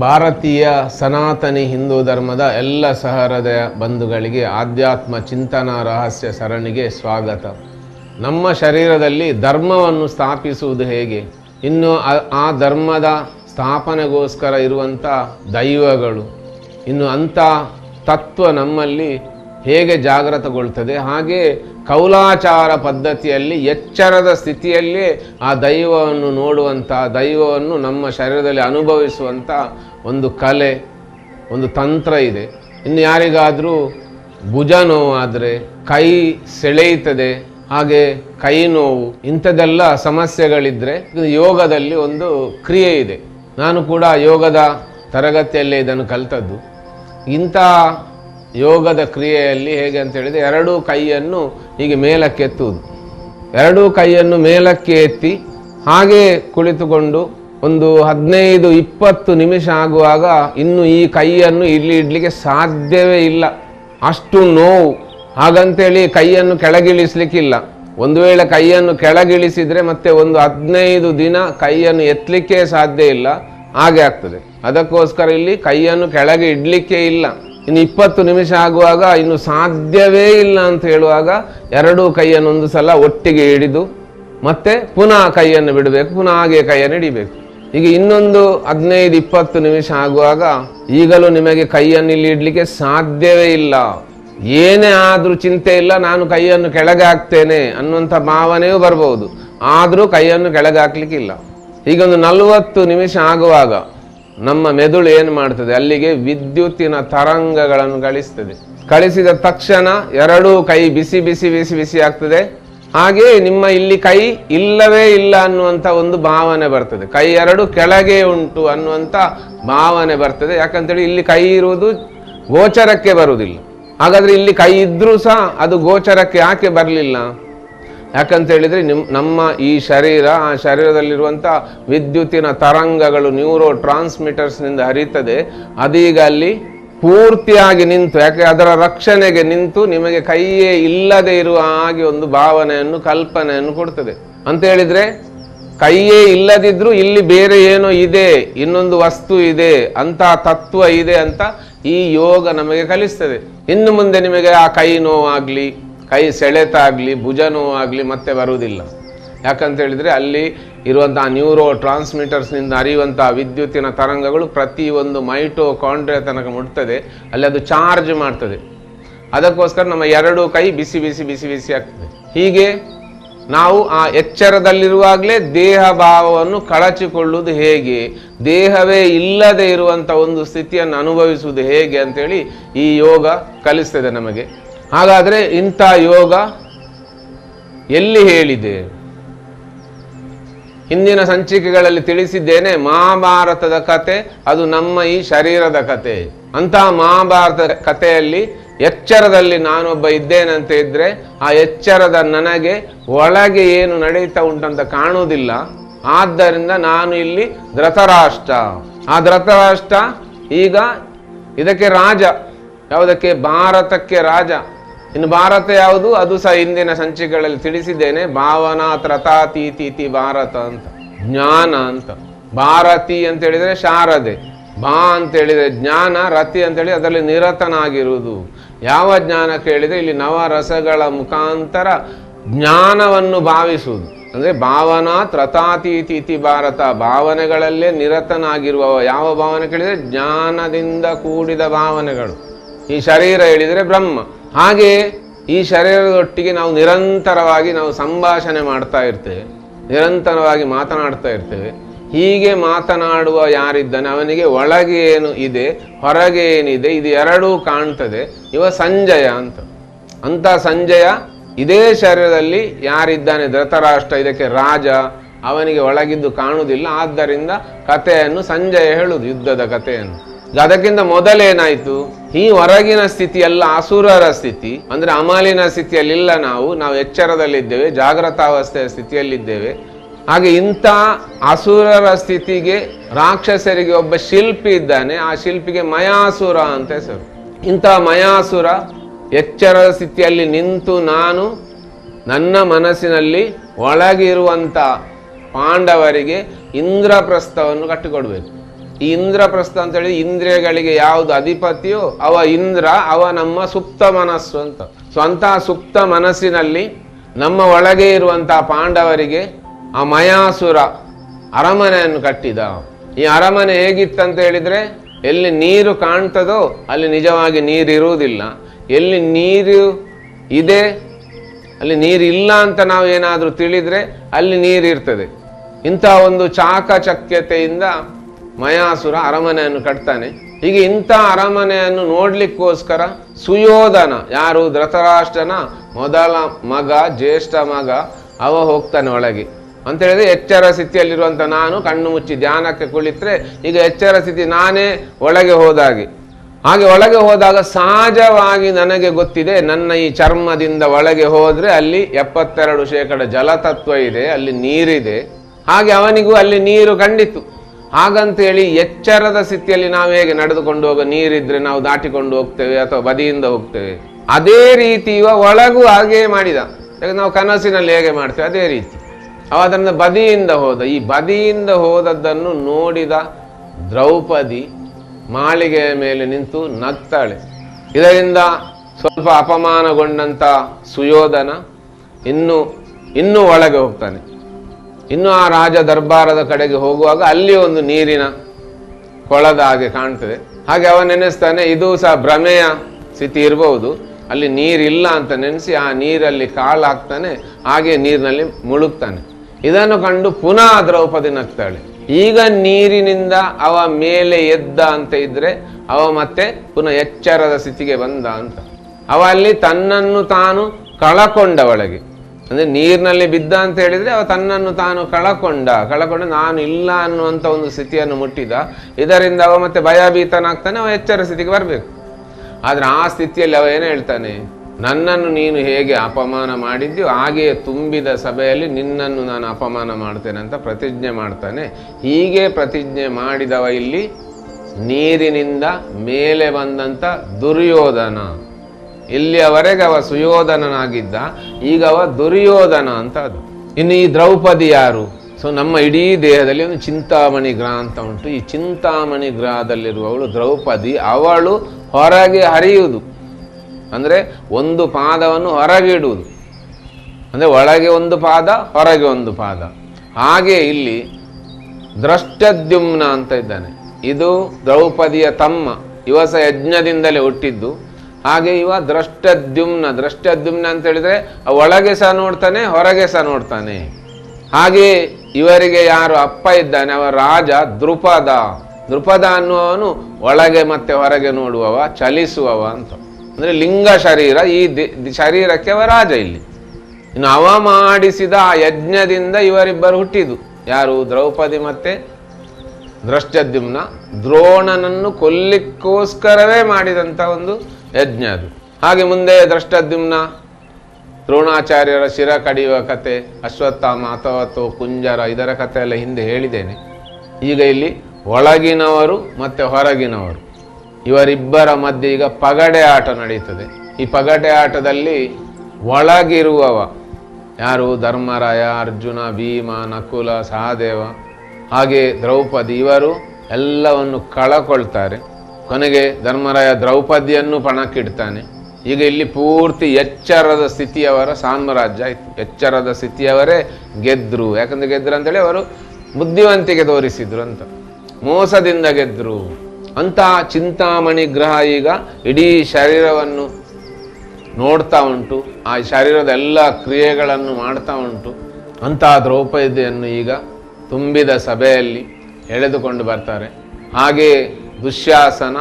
ಭಾರತೀಯ ಸನಾತನಿ ಹಿಂದೂ ಧರ್ಮದ ಎಲ್ಲ ಸಹೃದಯ ಬಂಧುಗಳಿಗೆ ಆಧ್ಯಾತ್ಮ ಚಿಂತನಾ ರಹಸ್ಯ ಸರಣಿಗೆ ಸ್ವಾಗತ. ನಮ್ಮ ಶರೀರದಲ್ಲಿ ಧರ್ಮವನ್ನು ಸ್ಥಾಪಿಸುವುದು ಹೇಗೆ? ಇನ್ನು ಆ- ಆ ಧರ್ಮದ ಸ್ಥಾಪನೆಗೋಸ್ಕರ ಇರುವಂಥ ದೈವಗಳು. ಇನ್ನು ಅಂಥ ತತ್ವ ನಮ್ಮಲ್ಲಿ ಹೇಗೆ ಜಾಗೃತಗೊಳ್ತದೆ ಹಾಗೆ ಕೌಲಾಚಾರ ಪದ್ಧತಿಯಲ್ಲಿ, ಎಚ್ಚರದ ಸ್ಥಿತಿಯಲ್ಲಿ ಆ ದೈವವನ್ನು ನೋಡುವಂಥ ದೈವವನ್ನು ನಮ್ಮ ಶರೀರದಲ್ಲಿ ಅನುಭವಿಸುವಂಥ ಒಂದು ಕಲೆ, ಒಂದು ತಂತ್ರ ಇದೆ. ಇನ್ನು ಯಾರಿಗಾದರೂ ಭುಜ ನೋವಾದರೆ, ಕೈ ಸೆಳೆಯುತ್ತದೆ, ಹಾಗೆ ಕೈ ನೋವು, ಇಂಥದ್ದೆಲ್ಲ ಸಮಸ್ಯೆಗಳಿದ್ದರೆ ಯೋಗದಲ್ಲಿ ಒಂದು ಕ್ರಿಯೆ ಇದೆ. ನಾನು ಕೂಡ ಯೋಗದ ತರಗತಿಯಲ್ಲೇ ಇದನ್ನು ಕಲಿತದ್ದು. ಇಂಥ ಯೋಗದ ಕ್ರಿಯೆಯಲ್ಲಿ ಹೇಗೆ ಅಂತ ಹೇಳಿದರೆ ಎರಡೂ ಕೈಯನ್ನು ಹೀಗೆ ಮೇಲಕ್ಕೆ ಎತ್ತುವುದು. ಎರಡೂ ಕೈಯನ್ನು ಮೇಲಕ್ಕೆ ಎತ್ತಿ ಹಾಗೆ ಕುಳಿತುಕೊಂಡು ಒಂದು ಹದಿನೈದು ಇಪ್ಪತ್ತು ನಿಮಿಷ ಆಗುವಾಗ ಇನ್ನು ಈ ಕೈಯನ್ನು ಇಲ್ಲಿ ಇಡಲಿಕ್ಕೆ ಸಾಧ್ಯವೇ ಇಲ್ಲ. ಅಷ್ಟು ನೋವು. ಹಾಗಂತೇಳಿ ಕೈಯನ್ನು ಕೆಳಗಿಳಿಸ್ಲಿಕ್ಕಿಲ್ಲ. ಒಂದು ವೇಳೆ ಕೈಯನ್ನು ಕೆಳಗಿಳಿಸಿದರೆ ಮತ್ತೆ ಒಂದು ಹದಿನೈದು ದಿನ ಕೈಯನ್ನು ಎತ್ತಲಿಕ್ಕೆ ಸಾಧ್ಯ ಇಲ್ಲ. ಹಾಗೆ ಆಗ್ತದೆ. ಅದಕ್ಕೋಸ್ಕರ ಇಲ್ಲಿ ಕೈಯನ್ನು ಕೆಳಗೆ ಇಡಲಿಕ್ಕೆ ಇಲ್ಲ. ಇನ್ನು ಇಪ್ಪತ್ತು ನಿಮಿಷ ಆಗುವಾಗ ಇನ್ನು ಸಾಧ್ಯವೇ ಇಲ್ಲ ಅಂತ ಹೇಳುವಾಗ ಎರಡೂ ಕೈಯನ್ನು ಒಂದು ಸಲ ಒಟ್ಟಿಗೆ ಹಿಡಿದು ಮತ್ತೆ ಪುನಃ ಕೈಯನ್ನು ಬಿಡಬೇಕು, ಪುನಃ ಹಾಗೆ ಕೈಯನ್ನು ಹಿಡಿಬೇಕು. ಈಗ ಇನ್ನೊಂದು ಹದಿನೈದು, ಇಪ್ಪತ್ತು ನಿಮಿಷ ಆಗುವಾಗ ಈಗಲೂ ನಿಮಗೆ ಕೈಯನ್ನು ಇಲ್ಲಿ ಇಡಲಿಕ್ಕೆ ಸಾಧ್ಯವೇ ಇಲ್ಲ. ಏನೇ ಆದರೂ ಚಿಂತೆ ಇಲ್ಲ, ನಾನು ಕೈಯನ್ನು ಕೆಳಗೆ ಹಾಕ್ತೇನೆ ಅನ್ನುವಂಥ ಭಾವನೆಯೂ ಬರಬಹುದು ಆದರೂ ಕೈಯನ್ನು ಕೆಳಗೆ ಹಾಕ್ಲಿಕ್ಕಿಲ್ಲ. ಒಂದು ನಲವತ್ತು ನಿಮಿಷ ಆಗುವಾಗ ನಮ್ಮ ಮೆದುಳು ಏನು ಮಾಡ್ತದೆ? ಅಲ್ಲಿಗೆ ವಿದ್ಯುತ್ತಿನ ತರಂಗಗಳನ್ನು ಕಳಿಸ್ತದೆ ಕಳಿಸಿದ ತಕ್ಷಣ ಎರಡೂ ಕೈ ಬಿಸಿ ಬಿಸಿ ಬಿಸಿ ಬಿಸಿ ಆಗ್ತದೆ. ಹಾಗೆ ನಿಮ್ಮ ಇಲ್ಲಿ ಕೈ ಇಲ್ಲವೇ ಇಲ್ಲ ಅನ್ನುವಂಥ ಒಂದು ಭಾವನೆ ಬರ್ತದೆ. ಕೈ ಎರಡು ಕೆಳಗೆ ಉಂಟು ಅನ್ನುವಂಥ ಭಾವನೆ ಬರ್ತದೆ. ಯಾಕಂತೇಳಿ ಇಲ್ಲಿ ಕೈ ಇರುವುದು ಗೋಚರಕ್ಕೆ ಬರುವುದಿಲ್ಲ. ಹಾಗಾದ್ರೆ ಇಲ್ಲಿ ಕೈ ಇದ್ರೂ ಸಹ ಅದು ಗೋಚರಕ್ಕೆ ಯಾಕೆ ಬರಲಿಲ್ಲ? ಯಾಕಂತ ಹೇಳಿದರೆ ನಿಮ್ ನಮ್ಮ ಈ ಶರೀರ, ಆ ಶರೀರದಲ್ಲಿರುವಂಥ ವಿದ್ಯುತ್ತಿನ ತರಂಗಗಳು ನ್ಯೂರೋ ಟ್ರಾನ್ಸ್ಮಿಟರ್ಸ್ನಿಂದ ಹರಿತದೆ. ಅದೀಗ ಅಲ್ಲಿ ಪೂರ್ತಿಯಾಗಿ ನಿಂತು, ಯಾಕೆ ಅದರ ರಕ್ಷಣೆಗೆ ನಿಂತು ನಿಮಗೆ ಕೈಯೇ ಇಲ್ಲದೆ ಇರುವ ಹಾಗೆ ಒಂದು ಭಾವನೆಯನ್ನು, ಕಲ್ಪನೆಯನ್ನು ಕೊಡ್ತದೆ. ಅಂತ ಹೇಳಿದರೆ, ಕೈಯೇ ಇಲ್ಲದಿದ್ರೂ ಇಲ್ಲಿ ಬೇರೆ ಏನೋ ಇದೆ, ಇನ್ನೊಂದು ವಸ್ತು ಇದೆ ಅಂತ ತತ್ವ ಇದೆ ಅಂತ ಈ ಯೋಗ ನಮಗೆ ಕಲಿಸ್ತದೆ. ಇನ್ನು ಮುಂದೆ ನಿಮಗೆ ಆ ಕೈ ನೋವಾಗ್ಲಿ ಕೈ ಸೆಳೆತ ಆಗಲಿ ಭುಜ ಆಗಲಿ ಮತ್ತೆ ಬರುವುದಿಲ್ಲ. ಯಾಕಂತ ಹೇಳಿದ್ರೆ ಅಲ್ಲಿ ಇರುವಂತಹ ನ್ಯೂರೋ ಟ್ರಾನ್ಸ್ಮಿಟರ್ಸ್ನಿಂದ ಅರಿಯುವಂತಹ ವಿದ್ಯುತ್ತಿನ ತರಂಗಗಳು ಪ್ರತಿ ಒಂದು ಮೈಟೋ ಕಾಂಡ್ರೆ ತನಕ ಮುಟ್ತದೆ, ಅಲ್ಲಿ ಅದು ಚಾರ್ಜ್ ಮಾಡ್ತದೆ. ಅದಕ್ಕೋಸ್ಕರ ನಮ್ಮ ಎರಡು ಕೈ ಬಿಸಿ ಬಿಸಿ ಬಿಸಿ ಬಿಸಿ ಆಗ್ತದೆ. ಹೀಗೆ ನಾವು ಆ ಎಚ್ಚರದಲ್ಲಿರುವಾಗಲೇ ದೇಹ ಭಾವವನ್ನು ಕಳಚಿಕೊಳ್ಳುವುದು ಹೇಗೆ, ದೇಹವೇ ಇಲ್ಲದೆ ಇರುವಂಥ ಒಂದು ಸ್ಥಿತಿಯನ್ನು ಅನುಭವಿಸುವುದು ಹೇಗೆ ಅಂತೇಳಿ ಈ ಯೋಗ ಕಲಿಸ್ತದೆ ನಮಗೆ. ಹಾಗಾದರೆ ಇಂಥ ಯೋಗ ಎಲ್ಲಿ ಹೇಳಿದೆ? ಹಿಂದಿನ ಸಂಚಿಕೆಗಳಲ್ಲಿ ತಿಳಿಸಿದ್ದೇನೆ, ಮಹಾಭಾರತದ ಕತೆ, ಅದು ನಮ್ಮ ಈ ಶರೀರದ ಕತೆ. ಅಂತಹ ಮಹಾಭಾರತದ ಕಥೆಯಲ್ಲಿ ಎಚ್ಚರದಲ್ಲಿ ನಾನೊಬ್ಬ ಇದ್ದೇನಂತ ಇದ್ರೆ, ಆ ಎಚ್ಚರದ ನನಗೆ ಒಳಗೆ ಏನು ನಡೀತಾ ಉಂಟಂತ ಕಾಣುವುದಿಲ್ಲ. ಆದ್ದರಿಂದ ನಾನು ಇಲ್ಲಿ ಧೃತರಾಷ್ಟ್ರ. ಆ ಧೃತರಾಷ್ಟ್ರ ಈಗ ಇದಕ್ಕೆ ರಾಜ, ಯಾವುದಕ್ಕೆ, ಭಾರತಕ್ಕೆ ರಾಜ. ಇನ್ನು ಭಾರತ ಯಾವುದು? ಅದು ಸಹ ಹಿಂದಿನ ಸಂಚಿಕೆಗಳಲ್ಲಿ ತಿಳಿಸಿದ್ದೇನೆ. ಭಾವನಾ ತ್ರತಾತೀತಿ ಭಾರತ ಅಂತ. ಜ್ಞಾನ ಅಂತ. ಭಾರತಿ ಅಂತ ಹೇಳಿದ್ರೆ ಶಾರದೆ. ಬಾ ಅಂತ ಹೇಳಿದ್ರೆ ಜ್ಞಾನ ರತಿ ಅಂತ ಹೇಳಿ ಅದರಲ್ಲಿ ನಿರತನಾಗಿರುವುದು. ಯಾವ ಜ್ಞಾನ ಕೇಳಿದ್ರೆ ಇಲ್ಲಿ ನವರಸಗಳ ಮುಖಾಂತರ ಜ್ಞಾನವನ್ನು ಭಾವಿಸುವುದು. ಅಂದ್ರೆ ಭಾವನಾ ತ್ರತಾತೀತಿ ಭಾರತ. ಭಾವನೆಗಳಲ್ಲೇ ನಿರತನಾಗಿರುವವ ಯಾವ ಭಾವನೆ ಕೇಳಿದ್ರೆ ಜ್ಞಾನದಿಂದ ಕೂಡಿದ ಭಾವನೆಗಳು. ಈ ಶರೀರ ಹೇಳಿದರೆ ಬ್ರಹ್ಮ. ಹಾಗೆ ಈ ಶರೀರದೊಟ್ಟಿಗೆ ನಾವು ನಿರಂತರವಾಗಿ ನಾವು ಸಂಭಾಷಣೆ ಮಾಡ್ತಾ ಇರ್ತೇವೆ, ನಿರಂತರವಾಗಿ ಮಾತನಾಡ್ತಾ ಇರ್ತೇವೆ. ಹೀಗೆ ಮಾತನಾಡುವ ಯಾರಿದ್ದಾನೆ, ಅವನಿಗೆ ಒಳಗೆ ಏನು ಇದೆ, ಹೊರಗೆ ಏನಿದೆ, ಇದು ಎರಡೂ ಕಾಣ್ತದೆ. ಇವ ಸಂಜಯ ಅಂತ. ಅಂತ ಸಂಜಯ ಇದೇ ಶರೀರದಲ್ಲಿ ಯಾರಿದ್ದಾನೆ, ಧೃತರಾಷ್ಟ್ರ, ಇದಕ್ಕೆ ರಾಜ, ಅವನಿಗೆ ಒಳಗಿದ್ದು ಕಾಣುವುದಿಲ್ಲ. ಆದ್ದರಿಂದ ಕಥೆಯನ್ನು ಸಂಜಯ ಹೇಳುವುದು, ಯುದ್ಧದ ಕಥೆಯನ್ನು. ಅದಕ್ಕಿಂತ ಮೊದಲೇನಾಯ್ತು ಈ ಹೊರಗಿನ ಸ್ಥಿತಿ ಎಲ್ಲ ಅಸುರರ ಸ್ಥಿತಿ, ಅಂದ್ರೆ ಅಮಾಲಿನ ಸ್ಥಿತಿಯಲ್ಲಿಲ್ಲ ನಾವು ನಾವು ಎಚ್ಚರದಲ್ಲಿದ್ದೇವೆ ಜಾಗೃತಾವಸ್ಥೆಯ ಸ್ಥಿತಿಯಲ್ಲಿದ್ದೇವೆ. ಹಾಗೆ ಇಂಥ ಅಸುರರ ಸ್ಥಿತಿಗೆ ರಾಕ್ಷಸರಿಗೆ ಒಬ್ಬ ಶಿಲ್ಪಿ ಇದ್ದಾನೆ, ಆ ಶಿಲ್ಪಿಗೆ ಮಯಾಸುರ ಅಂತ ಹೆಸರು. ಇಂಥ ಮಯಾಸುರ ಎಚ್ಚರದ ಸ್ಥಿತಿಯಲ್ಲಿ ನಿಂತು ನಾನು ನನ್ನ ಮನಸ್ಸಿನಲ್ಲಿ ಒಳಗಿರುವಂಥ ಪಾಂಡವರಿಗೆ ಇಂದ್ರಪ್ರಸ್ಥವನ್ನು ಕಟ್ಟಿಕೊಡ್ಬೇಕು. ಇಂದ್ರಪ್ರಸ್ಥ ಅಂತ ಹೇಳಿ ಇಂದ್ರಿಯಗಳಿಗೆ ಯಾವುದು ಅಧಿಪತಿಯೋ ಅವ ಇಂದ್ರ, ಅವ ನಮ್ಮ ಸುಪ್ತ ಮನಸ್ಸು ಅಂತ. ಸೊ ಅಂತಹ ಸುಪ್ತ ಮನಸ್ಸಿನಲ್ಲಿ ನಮ್ಮ ಒಳಗೆ ಇರುವಂತಹ ಪಾಂಡವರಿಗೆ ಆ ಮಯಾಸುರ ಅರಮನೆಯನ್ನು ಕಟ್ಟಿದ. ಈ ಅರಮನೆ ಹೇಗಿತ್ತಂತ ಹೇಳಿದ್ರೆ, ಎಲ್ಲಿ ನೀರು ಕಾಣ್ತದೋ ಅಲ್ಲಿ ನಿಜವಾಗಿ ನೀರಿರುವುದಿಲ್ಲ ಎಲ್ಲಿ ನೀರು ಇದೆ, ಅಲ್ಲಿ ನೀರಿಲ್ಲ ಅಂತ ನಾವು ಏನಾದರೂ ತಿಳಿದ್ರೆ ಅಲ್ಲಿ ನೀರು ಇರ್ತದೆ. ಇಂಥ ಒಂದು ಚಾಕಚಕ್ಯತೆಯಿಂದ ಮಯಾಸುರ ಅರಮನೆಯನ್ನು ಕಟ್ತಾನೆ. ಹೀಗೆ ಇಂಥ ಅರಮನೆಯನ್ನು ನೋಡ್ಲಿಕ್ಕೋಸ್ಕರ ಸುಯೋಧನ, ಯಾರು? ಧೃತರಾಷ್ಟ್ರನ ಮೊದಲ ಮಗ, ಜ್ಯೇಷ್ಠ ಮಗ, ಅವ ಹೋಗ್ತಾನೆ ಒಳಗೆ. ಅಂತ ಹೇಳಿದ್ರೆ ಎಚ್ಚರ ಸ್ಥಿತಿಯಲ್ಲಿರುವಂಥ ನಾನು ಕಣ್ಣು ಮುಚ್ಚಿ ಧ್ಯಾನಕ್ಕೆ ಕುಳಿತರೆ ಈಗ ಎಚ್ಚರ ಸ್ಥಿತಿ ನಾನೇ ಒಳಗೆ ಹೋದಾಗೆ. ಹಾಗೆ ಒಳಗೆ ಹೋದಾಗ ಸಹಜವಾಗಿ ನನಗೆ ಗೊತ್ತಿದೆ, ನನ್ನ ಈ ಚರ್ಮದಿಂದ ಒಳಗೆ ಹೋದರೆ ಅಲ್ಲಿ ಎಪ್ಪತ್ತೆರಡು ಶೇಕಡ ಜಲತತ್ವ ಇದೆ, ಅಲ್ಲಿ ನೀರಿದೆ. ಹಾಗೆ ಅವನಿಗೂ ಅಲ್ಲಿ ನೀರು ಕಂಡಿತು. ಹಾಗಂತೇಳಿ ಎಚ್ಚರದ ಸ್ಥಿತಿಯಲ್ಲಿ ನಾವು ಹೇಗೆ ನಡೆದುಕೊಂಡು ಹೋಗೋ ನೀರಿದ್ರೆ ನಾವು ದಾಟಿಕೊಂಡು ಹೋಗ್ತೇವೆ ಅಥವಾ ಬದಿಯಿಂದ ಹೋಗ್ತೇವೆ? ಅದೇ ರೀತಿ ಇವ ಒಳಗೂ ಹಾಗೇ ಮಾಡಿದ. ಯಾಕಂದ್ರೆ ನಾವು ಕನಸಿನಲ್ಲಿ ಹೇಗೆ ಮಾಡ್ತೇವೆ? ಅದೇ ರೀತಿ. ಅವ ಅದನ್ನು ಬದಿಯಿಂದ ಹೋದ. ಈ ಬದಿಯಿಂದ ಹೋದದ್ದನ್ನು ನೋಡಿದ ದ್ರೌಪದಿ ಮಾಳಿಗೆಯ ಮೇಲೆ ನಿಂತು ನಗ್ತಾಳೆ. ಇದರಿಂದ ಸ್ವಲ್ಪ ಅಪಮಾನಗೊಂಡಂತ ಸುಯೋಧನ ಇನ್ನು, ಇನ್ನೂ ಒಳಗೆ ಹೋಗ್ತಾನೆ. ಇನ್ನು ಆ ರಾಜ ದರ್ಬಾರದ ಕಡೆಗೆ ಹೋಗುವಾಗ ಅಲ್ಲಿ ಒಂದು ನೀರಿನ ಕೊಳದ ಹಾಗೆ ಕಾಣ್ತದೆ. ಹಾಗೆ ಅವ ನೆನೆಸ್ತಾನೆ, ಇದು ಸಹ ಭ್ರಮೆಯ ಸ್ಥಿತಿ ಇರಬಹುದು ಅಲ್ಲಿ ನೀರಿಲ್ಲ ಅಂತ ನೆನೆಸಿ ಆ ನೀರಲ್ಲಿ ಕಾಳು ಹಾಕ್ತಾನೆ ಹಾಗೆ ನೀರಿನಲ್ಲಿ ಮುಳುಗ್ತಾನೆ. ಇದನ್ನು ಕಂಡು ಪುನಃ ದ್ರೌಪದಿ ನಗ್ತಾಳೆ. ಈಗ ನೀರಿನಿಂದ ಅವ ಮೇಲೆ ಎದ್ದ ಅಂತ ಇದ್ರೆ ಅವ ಮತ್ತೆ ಪುನಃ ಎಚ್ಚರದ ಸ್ಥಿತಿಗೆ ಬಂದ ಅಂತ. ಅವ ಅಲ್ಲಿ ತನ್ನನ್ನು ತಾನು ಕಳಕೊಂಡ ಒಳಗೆ. ಅಂದ್ರೆ ನೀರಿನಲ್ಲಿ ಬಿದ್ದ ಅಂತ ಹೇಳಿದ್ರೆ ಅವ ತನ್ನನ್ನು ತಾನು ಕಳಕೊಂಡ. ಕಳಕೊಂಡು ನಾನು ಇಲ್ಲ ಅನ್ನುವಂಥ ಒಂದು ಸ್ಥಿತಿಯನ್ನು ಮುಟ್ಟಿದ. ಇದರಿಂದ ಅವ ಮತ್ತೆ ಭಯಭೀತನಾಗ್ತಾನೆ, ಅವ ಎಚ್ಚರ ಸ್ಥಿತಿಗೆ ಬರಬೇಕು. ಆದರೆ ಆ ಸ್ಥಿತಿಯಲ್ಲಿ ಅವ ಏನು ಹೇಳ್ತಾನೆ? ನನ್ನನ್ನು ನೀನು ಹೇಗೆ ಅಪಮಾನ ಮಾಡಿದ್ಯೋ ಹಾಗೆಯೇ ತುಂಬಿದ ಸಭೆಯಲ್ಲಿ ನಿನ್ನನ್ನು ನಾನು ಅಪಮಾನ ಮಾಡ್ತೇನೆ ಅಂತ ಪ್ರತಿಜ್ಞೆ ಮಾಡ್ತಾನೆ. ಹೀಗೆ ಪ್ರತಿಜ್ಞೆ ಮಾಡಿದವ ಇಲ್ಲಿ ನೀರಿನಿಂದ ಮೇಲೆ ಬಂದಂತ ದುರ್ಯೋಧನ. ಇಲ್ಲಿಯವರೆಗೆ ಅವ ಸುಯೋಧನನಾಗಿದ್ದ, ಈಗ ಅವ ದುರ್ಯೋಧನ ಅಂತ ಅದು. ಇನ್ನು ಈ ದ್ರೌಪದಿ ಯಾರು? ಸೊ ನಮ್ಮ ಇಡೀ ದೇಹದಲ್ಲಿ ಒಂದು ಚಿಂತಾಮಣಿ ಗ್ರಹ ಅಂತ ಉಂಟು. ಈ ಚಿಂತಾಮಣಿ ಗ್ರಹದಲ್ಲಿರುವವಳು ದ್ರೌಪದಿ. ಅವಳು ಹೊರಗೆ ಹರಿಯುವುದು. ಅಂದರೆ ಒಂದು ಪಾದವನ್ನು ಹೊರಗೆ ಇಡುವುದು. ಅಂದ್ರೆ ಒಳಗೆ ಒಂದು ಪಾದ, ಹೊರಗೆ ಒಂದು ಪಾದ. ಹಾಗೆ ಇಲ್ಲಿ ದ್ರಷ್ಟದ್ಯುಮ್ನ ಅಂತ ಇದ್ದಾನೆ. ಇದು ದ್ರೌಪದಿಯ ತಮ್ಮ. ಇವಸ ಯಜ್ಞದಿಂದಲೇ ಹುಟ್ಟಿದ್ದು. ಹಾಗೆ ಇವ ದ್ರಷ್ಟದ್ಯುಮ್ನ ದ್ರಷ್ಟದ್ಯುಮ್ನ ಅಂತ ಹೇಳಿದ್ರೆ ಒಳಗೆ ಸಹ ನೋಡ್ತಾನೆ, ಹೊರಗೆ ಸಹ ನೋಡ್ತಾನೆ. ಹಾಗೆ ಇವರಿಗೆ ಯಾರು ಅಪ್ಪ ಇದ್ದಾನೆ, ಅವ ರಾಜ ದೃಪದ ದೃಪದ ಅನ್ನುವವನು ಒಳಗೆ ಮತ್ತೆ ಹೊರಗೆ ನೋಡುವವ, ಚಲಿಸುವವ ಅಂತ. ಅಂದ್ರೆ ಲಿಂಗ ಶರೀರ, ಈ ದಿ- ದಿ- ಶರೀರಕ್ಕೆ ಅವ ರಾಜ ಇಲ್ಲಿ. ಇನ್ನು ಅವ ಮಾಡಿಸಿದ ಆ ಯಜ್ಞದಿಂದ ಇವರಿಬ್ಬರು ಹುಟ್ಟಿದು ಯಾರು? ದ್ರೌಪದಿ ಮತ್ತೆ ದ್ರಷ್ಟದ್ಯುಮ್ನ ದ್ರೋಣನನ್ನು ಕೊಲ್ಲಿಕ್ಕೋಸ್ಕರವೇ ಮಾಡಿದಂಥ ಒಂದು ಯಜ್ಞ ಅದು ಹಾಗೆ ಮುಂದೆ ದ್ರಷ್ಟದ್ಯುಮ್ನ ದ್ರೋಣಾಚಾರ್ಯರ ಶಿರ ಕಡಿಯುವ ಕತೆ, ಅಶ್ವತ್ಥಾಮ ಅಥವಾ ಅಥವಾ ಕುಂಜರ ಇದರ ಕಥೆ ಎಲ್ಲ ಹಿಂದೆ ಹೇಳಿದ್ದೇನೆ. ಈಗ ಇಲ್ಲಿ ಒಳಗಿನವರು ಮತ್ತೆ ಹೊರಗಿನವರು. ಇವರಿಬ್ಬರ ಮಧ್ಯೆ ಈಗ ಪಗಡೆ ಆಟ ನಡೆಯುತ್ತದೆ ಈ ಪಗಡೆ ಆಟದಲ್ಲಿ ಒಳಗಿರುವವ ಯಾರು? ಧರ್ಮರಾಯ, ಅರ್ಜುನ, ಭೀಮ, ನಕುಲ, ಸಹದೇವ. ಹಾಗೆ ದ್ರೌಪದಿ ಇವರು ಎಲ್ಲವನ್ನು ಕಳಕೊಳ್ತಾರೆ. ಕೊನೆಗೆ ಧರ್ಮರಾಯ ದ್ರೌಪದಿಯನ್ನು ಪಣಕ್ಕಿಡ್ತಾನೆ. ಈಗ ಇಲ್ಲಿ ಪೂರ್ತಿ ಎಚ್ಚರದ ಸ್ಥಿತಿಯವರ ಸಾಮ್ರಾಜ್ಯ ಇತ್ತು ಎಚ್ಚರದ ಸ್ಥಿತಿಯವರೇ ಗೆದ್ರು. ಯಾಕಂದ್ರೆ ಗೆದ್ದರು ಅಂತೇಳಿ ಅವರು ಬುದ್ಧಿವಂತಿಕೆ ತೋರಿಸಿದ್ರು ಅಂತ. ಮೋಸದಿಂದ ಗೆದ್ರು. ಅಂತಹ ಚಿಂತಾಮಣಿ ಗ್ರಹ ಈಗ ಇಡೀ ಶರೀರವನ್ನು ನೋಡ್ತಾ ಉಂಟು. ಆ ಶರೀರದ ಎಲ್ಲ ಕ್ರಿಯೆಗಳನ್ನು ಮಾಡ್ತಾ ಉಂಟು. ಅಂತಹ ದ್ರೌಪದಿಯನ್ನು ಈಗ ತುಂಬಿದ ಸಭೆಯಲ್ಲಿ ಎಳೆದುಕೊಂಡು ಬರ್ತಾರೆ. ಹಾಗೆ ದುಶ್ಯಾಸನ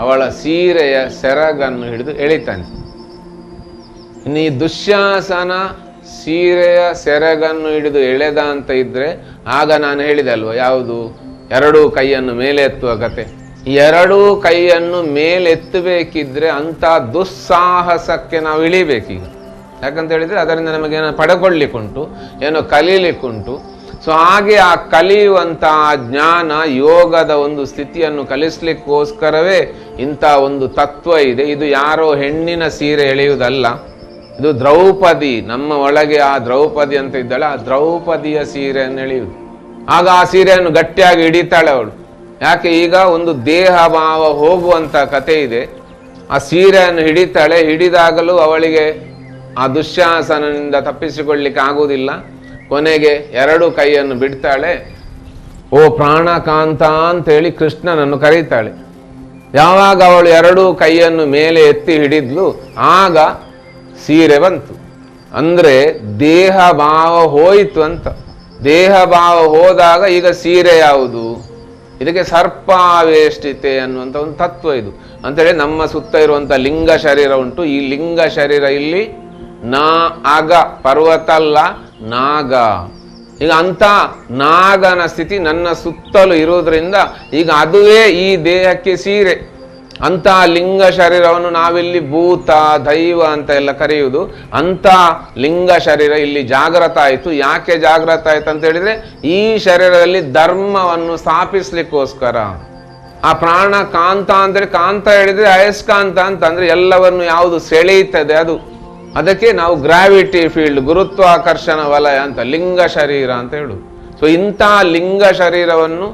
ಅವಳ ಸೀರೆಯ ಸೆರಗನ್ನು ಹಿಡಿದು ಎಳಿತಾನೆ. ನೀ ದುಶ್ಯಾಸನ ಸೀರೆಯ ಸೆರಗನ್ನು ಹಿಡಿದು ಎಳೆದ ಅಂತ ಇದ್ರೆ ಆಗ ನಾನು ಹೇಳಿದೆ ಅಲ್ವಾ, ಯಾವುದು? ಎರಡೂ ಕೈಯನ್ನು ಮೇಲೆ ಎತ್ತುವ ಕತೆ. ಎರಡೂ ಕೈಯನ್ನು ಮೇಲೆತ್ತಬೇಕಿದ್ರೆ ಅಂತ ದುಸ್ಸಾಹಸಕ್ಕೆ ನಾವು ಇಳಿಬೇಕೀಗ. ಯಾಕಂತ ಹೇಳಿದ್ರೆ ಅದರಿಂದ ನಮಗೇನೋ ಪಡ್ಕೊಳ್ಳಿಕ್ಕುಂಟು ಏನೋ ಕಲೀಲಿಕ್ಕುಂಟು ಸೊ ಹಾಗೆ ಆ ಕಲಿಯುವಂತಹ ಜ್ಞಾನ ಯೋಗದ ಒಂದು ಸ್ಥಿತಿಯನ್ನು ಕಲಿಸ್ಲಿಕ್ಕೋಸ್ಕರವೇ ಇಂಥ ಒಂದು ತತ್ವ ಇದೆ. ಇದು ಯಾರೋ ಹೆಣ್ಣಿನ ಸೀರೆ ಎಳೆಯುವುದಲ್ಲ. ಇದು ದ್ರೌಪದಿ, ನಮ್ಮ ಒಳಗೆ ಆ ದ್ರೌಪದಿ ಅಂತ ಇದ್ದಾಳೆ. ಆ ದ್ರೌಪದಿಯ ಸೀರೆಯನ್ನು ಎಳೆಯುವುದು. ಆಗ ಆ ಸೀರೆಯನ್ನು ಗಟ್ಟಿಯಾಗಿ ಹಿಡಿತಾಳೆ ಅವಳು. ಯಾಕೆ? ಈಗ ಒಂದು ದೇಹ ಭಾವ ಹೋಗುವಂಥ ಕತೆ ಇದೆ. ಆ ಸೀರೆಯನ್ನು ಹಿಡಿತಾಳೆ. ಹಿಡಿದಾಗಲೂ ಅವಳಿಗೆ ಆ ದುಶ್ಯಾಸನದಿಂದ ತಪ್ಪಿಸಿಕೊಳ್ಳಿಕ್ಕೆ ಆಗುವುದಿಲ್ಲ. ಕೊನೆಗೆ ಎರಡು ಕೈಯನ್ನು ಬಿಡ್ತಾಳೆ. ಓ ಪ್ರಾಣಕಾಂತ ಅಂತೇಳಿ ಕೃಷ್ಣನನ್ನು ಕರೀತಾಳೆ. ಯಾವಾಗ ಅವಳು ಎರಡೂ ಕೈಯನ್ನು ಮೇಲೆ ಎತ್ತಿ ಹಿಡಿದ್ಲು, ಆಗ ಸೀರೆ ಬಂತು. ಅಂದ್ರೆ ದೇಹ ಭಾವ ಹೋಯಿತು ಅಂತ. ದೇಹ ಭಾವ ಹೋದಾಗ ಈಗ ಸೀರೆ ಯಾವುದು? ಇದಕ್ಕೆ ಸರ್ಪಾವೇಷ್ಟಿತೆ ಅನ್ನುವಂಥ ಒಂದು ತತ್ವ ಇದು. ಅಂತೇಳಿ ನಮ್ಮ ಸುತ್ತ ಇರುವಂಥ ಲಿಂಗ ಶರೀರ ಉಂಟು. ಈ ಲಿಂಗ ಶರೀರ ಇಲ್ಲಿ ನಾ ಅಗ ಪರ್ವತ ಅಲ್ಲ ನಾಗ. ಈಗ ಅಂಥ ನಾಗನ ಸ್ಥಿತಿ ನನ್ನ ಸುತ್ತಲೂ ಇರೋದ್ರಿಂದ ಈಗ ಅದುವೇ ಈ ದೇಹಕ್ಕೆ ಸೀರೆ. ಅಂಥ ಲಿಂಗ ಶರೀರವನ್ನು ನಾವಿಲ್ಲಿ ಭೂತ, ದೈವ ಅಂತ ಎಲ್ಲ ಕರೆಯುವುದು. ಅಂಥ ಲಿಂಗ ಶರೀರ ಇಲ್ಲಿ ಜಾಗ್ರತ ಆಯಿತು. ಯಾಕೆ ಜಾಗ್ರತ ಆಯಿತು ಅಂತ ಹೇಳಿದರೆ ಈ ಶರೀರದಲ್ಲಿ ಧರ್ಮವನ್ನು ಸ್ಥಾಪಿಸ್ಲಿಕ್ಕೋಸ್ಕರ. ಆ ಪ್ರಾಣ ಕಾಂತ ಅಂದರೆ ಕಾಂತ ಹೇಳಿದರೆ ಅಯಸ್ಕಾಂತ ಅಂತ ಅಂದರೆ ಎಲ್ಲವನ್ನು ಯಾವುದು ಸೆಳೆಯುತ್ತದೆ ಅದು. ಅದಕ್ಕೆ ನಾವು ಗ್ರಾವಿಟಿ ಫೀಲ್ಡ್ ಗುರುತ್ವಾಕರ್ಷಣ ವಲಯ ಅಂತ, ಲಿಂಗ ಶರೀರ ಅಂತ ಹೇಳುದು. ಸೊ ಇಂಥ ಲಿಂಗ ಶರೀರವನ್ನು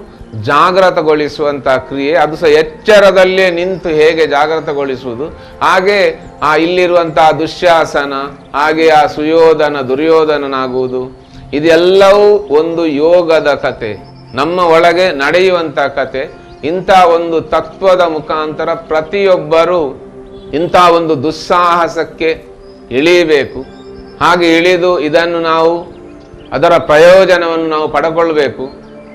ಜಾಗೃತಗೊಳಿಸುವಂತ ಕ್ರಿಯೆ, ಅದು ಸಹ ಎಚ್ಚರದಲ್ಲೇ ನಿಂತು ಹೇಗೆ ಜಾಗೃತಗೊಳಿಸುವುದು ಹಾಗೆ ಆ ಇಲ್ಲಿರುವಂತಹ ದುಶ್ಯಾಸನ, ಹಾಗೆ ಆ ಸುಯೋಧನ, ದುರ್ಯೋಧನನಾಗುವುದು. ಇದೆಲ್ಲವೂ ಒಂದು ಯೋಗದ ಕತೆ, ನಮ್ಮ ಒಳಗೆ ನಡೆಯುವಂತ ಕತೆ. ಇಂಥ ಒಂದು ತತ್ವದ ಮುಖಾಂತರ ಪ್ರತಿಯೊಬ್ಬರೂ ಇಂಥ ಒಂದು ದುಸ್ಸಾಹಸಕ್ಕೆ ಇಳಿಯಬೇಕು ಹಾಗೆ ಇಳಿದು ಇದನ್ನು ನಾವು ಅದರ ಪ್ರಯೋಜನವನ್ನು ನಾವು ಪಡ್ಕೊಳ್ಬೇಕು.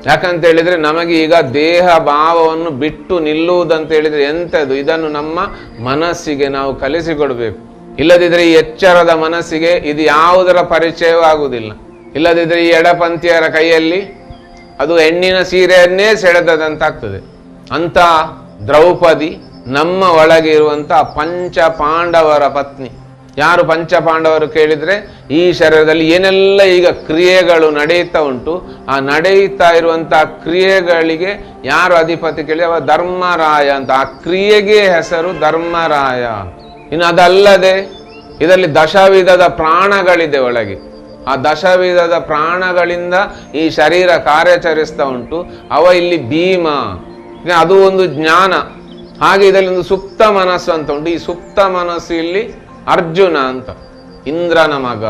ಯಾಕಂತ ಹೇಳಿದರೆ ನಮಗೆ ಈಗ ದೇಹ ಭಾವವನ್ನು ಬಿಟ್ಟು ನಿಲ್ಲುವುದಂತ ಹೇಳಿದರೆ ಎಂಥದ್ದು ಇದನ್ನು ನಮ್ಮ ಮನಸ್ಸಿಗೆ ನಾವು ಕಲಿಸಿಕೊಡಬೇಕು. ಇಲ್ಲದಿದ್ದರೆ ಈ ಎಚ್ಚರದ ಮನಸ್ಸಿಗೆ ಇದು ಯಾವುದರ ಪರಿಚಯವೂ ಆಗುವುದಿಲ್ಲ. ಇಲ್ಲದಿದ್ದರೆ ಈ ಎಡಪಂಥೀಯರ ಕೈಯಲ್ಲಿ ಅದು ಹೆಣ್ಣಿನ ಸೀರೆಯನ್ನೇ ಸೆಳೆದದಂತಾಗ್ತದೆ. ಅಂತ ದ್ರೌಪದಿ ನಮ್ಮ ಒಳಗೆ ಪಂಚಪಾಂಡವರ ಪಂಚ ಪಾಂಡವರ ಪತ್ನಿ. ಯಾರು ಪಂಚಪಾಂಡವರು ಕೇಳಿದರೆ ಈ ಶರೀರದಲ್ಲಿ ಏನೆಲ್ಲ ಈಗ ಕ್ರಿಯೆಗಳು ನಡೆಯುತ್ತಾ ಉಂಟು, ಆ ನಡೆಯುತ್ತಾ ಇರುವಂತಹ ಕ್ರಿಯೆಗಳಿಗೆ ಯಾರು ಅಧಿಪತಿ ಕೇಳಿ, ಅವ ಧರ್ಮರಾಯ ಅಂತ. ಆ ಕ್ರಿಯೆಗೆ ಹೆಸರು ಧರ್ಮರಾಯ. ಇನ್ನು ಅದಲ್ಲದೆ ಇದರಲ್ಲಿ ದಶವಿಧದ ಪ್ರಾಣಗಳಿದೆ ಒಳಗೆ. ಆ ದಶವಿಧದ ಪ್ರಾಣಗಳಿಂದ ಈ ಶರೀರ ಕಾರ್ಯಾಚರಿಸ್ತಾ ಉಂಟು. ಅವ ಇಲ್ಲಿ ಭೀಮ. ಅದು ಒಂದು ಜ್ಞಾನ. ಹಾಗೆ ಇದರಲ್ಲಿ ಒಂದು ಸುಪ್ತ ಮನಸ್ಸು ಅಂತ ಉಂಟು. ಈ ಸುಪ್ತ ಮನಸ್ಸು ಇಲ್ಲಿ ಅರ್ಜುನ ಅಂತ, ಇಂದ್ರನ ಮಗ.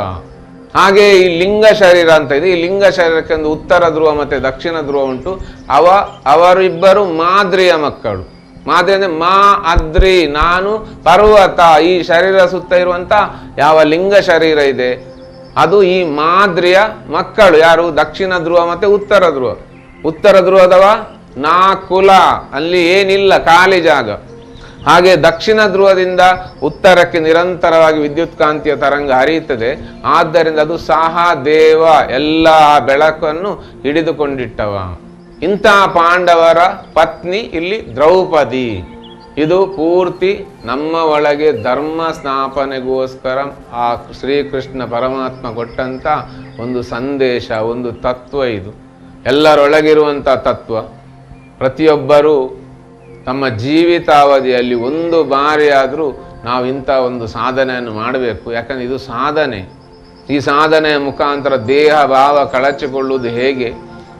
ಹಾಗೆ ಈ ಲಿಂಗ ಶರೀರ ಅಂತ ಇದೆ. ಈ ಲಿಂಗ ಶರೀರಕ್ಕೆ ಒಂದು ಉತ್ತರ ಧ್ರುವ ಮತ್ತೆ ದಕ್ಷಿಣ ಧ್ರುವ ಉಂಟು. ಅವ, ಅವರಿಬ್ಬರು ಮಾದ್ರಿಯ ಮಕ್ಕಳು. ಮಾದ್ರಿ ಅಂದ್ರೆ ಮಾ, ಅದ್ರಿ, ನಾನು, ಪರ್ವತ, ಈ ಶರೀರ ಸುತ್ತ ಇರುವಂತ ಯಾವ ಲಿಂಗ ಶರೀರ ಇದೆ. ಅದು ಈ ಮಾದ್ರಿಯ ಮಕ್ಕಳು. ಯಾರು? ದಕ್ಷಿಣ ಧ್ರುವ ಮತ್ತೆ ಉತ್ತರ ಧ್ರುವ. ಉತ್ತರ ಧ್ರುವದವ ನಾ ಕುಲ ಅಲ್ಲಿ ಏನಿಲ್ಲ, ಖಾಲಿ ಜಾಗ. ಹಾಗೆ ದಕ್ಷಿಣ ಧ್ರುವದಿಂದ ಉತ್ತರಕ್ಕೆ ನಿರಂತರವಾಗಿ ವಿದ್ಯುತ್ ಕಾಂತಿಯ ತರಂಗ ಹರಿಯುತ್ತದೆ. ಆದ್ದರಿಂದ ಅದು ಸಹದೇವ ಎಲ್ಲ ಆ ಬೆಳಕನ್ನು ಹಿಡಿದುಕೊಂಡಿಟ್ಟವ. ಇಂಥ ಪಾಂಡವರ ಪತ್ನಿ ಇಲ್ಲಿ ದ್ರೌಪದಿ. ಇದು ಪೂರ್ತಿ ನಮ್ಮ ಒಳಗೆ ಧರ್ಮ ಸ್ಥಾಪನೆಗೋಸ್ಕರ ಆ ಶ್ರೀಕೃಷ್ಣ ಪರಮಾತ್ಮ ಕೊಟ್ಟಂತ ಒಂದು ಸಂದೇಶ, ಒಂದು ತತ್ವ ಇದು. ಎಲ್ಲರೊಳಗಿರುವಂಥ ತತ್ವ. ಪ್ರತಿಯೊಬ್ಬರೂ ತಮ್ಮ ಜೀವಿತಾವಧಿಯಲ್ಲಿ ಒಂದು ಬಾರಿಯಾದರೂ ನಾವು ಇಂಥ ಒಂದು ಸಾಧನೆಯನ್ನು ಮಾಡಬೇಕು. ಯಾಕಂದರೆ ಇದು ಸಾಧನೆ. ಈ ಸಾಧನೆಯ ಮುಖಾಂತರ ದೇಹ, ಭಾವ ಕಳಚಿಕೊಳ್ಳುವುದು ಹೇಗೆ?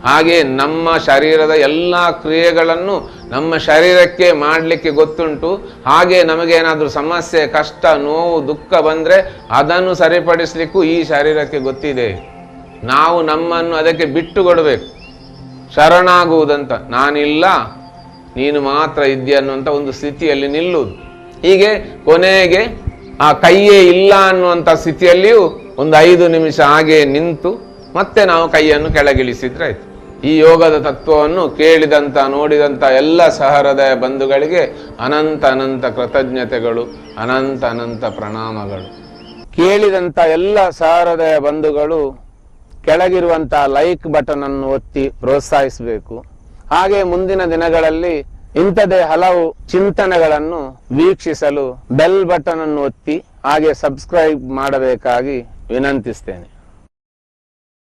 ಹಾಗೆ ನಮ್ಮ ಶರೀರದ ಎಲ್ಲ ಕ್ರಿಯೆಗಳನ್ನು ನಮ್ಮ ಶರೀರಕ್ಕೆ ಮಾಡಲಿಕ್ಕೆ ಗೊತ್ತುಂಟು. ಹಾಗೆ ನಮಗೇನಾದರೂ ಸಮಸ್ಯೆ, ಕಷ್ಟ, ನೋವು, ದುಃಖ ಬಂದರೆ ಅದನ್ನು ಸರಿಪಡಿಸಲಿಕ್ಕೂ ಈ ಶರೀರಕ್ಕೆ ಗೊತ್ತಿದೆ. ನಾವು ನಮ್ಮನ್ನು ಅದಕ್ಕೆ ಬಿಟ್ಟು ಕೊಡಬೇಕು ಶರಣಾಗುವುದಂತ. ನಾನಿಲ್ಲ. ನೀನು ಮಾತ್ರ ಇದ್ದೀಯ ಅನ್ನುವಂಥ ಒಂದು ಸ್ಥಿತಿಯಲ್ಲಿ ನಿಲ್ಲುವುದು. ಹೀಗೆ ಕೊನೆಗೆ ಆ ಕೈಯೇ ಇಲ್ಲ ಅನ್ನುವಂಥ ಸ್ಥಿತಿಯಲ್ಲಿಯೂ ಒಂದು ಐದು ನಿಮಿಷ ಹಾಗೆ ನಿಂತು ಮತ್ತೆ ನಾವು ಕೈಯನ್ನು ಕೆಳಗಿಳಿಸಿದ್ರೆ ಆಯ್ತು. ಈ ಯೋಗದ ತತ್ವವನ್ನು ಕೇಳಿದಂಥ ನೋಡಿದಂಥ ಎಲ್ಲ ಸಹೃದಯ ಬಂಧುಗಳಿಗೆ ಅನಂತ ಅನಂತ ಕೃತಜ್ಞತೆಗಳು, ಅನಂತ ಅನಂತ ಪ್ರಣಾಮಗಳು. ಕೇಳಿದಂಥ ಎಲ್ಲ ಸಹೃದಯ ಬಂಧುಗಳು ಕೆಳಗಿರುವಂಥ ಲೈಕ್ ಬಟನ್ ಅನ್ನು ಒತ್ತಿ ಪ್ರೋತ್ಸಾಹಿಸಬೇಕು. ಹಾಗೆ ಮುಂದಿನ ದಿನಗಳಲ್ಲಿ ಇಂಥದೇ ಹಲವು ಚಿಂತನೆಗಳನ್ನು ವೀಕ್ಷಿಸಲು ಬೆಲ್ ಬಟನ್ ಅನ್ನು ಒತ್ತಿ ಹಾಗೆ ಸಬ್ಸ್ಕ್ರೈಬ್ ಮಾಡಬೇಕಾಗಿ ವಿನಂತಿಸ್ತೇನೆ.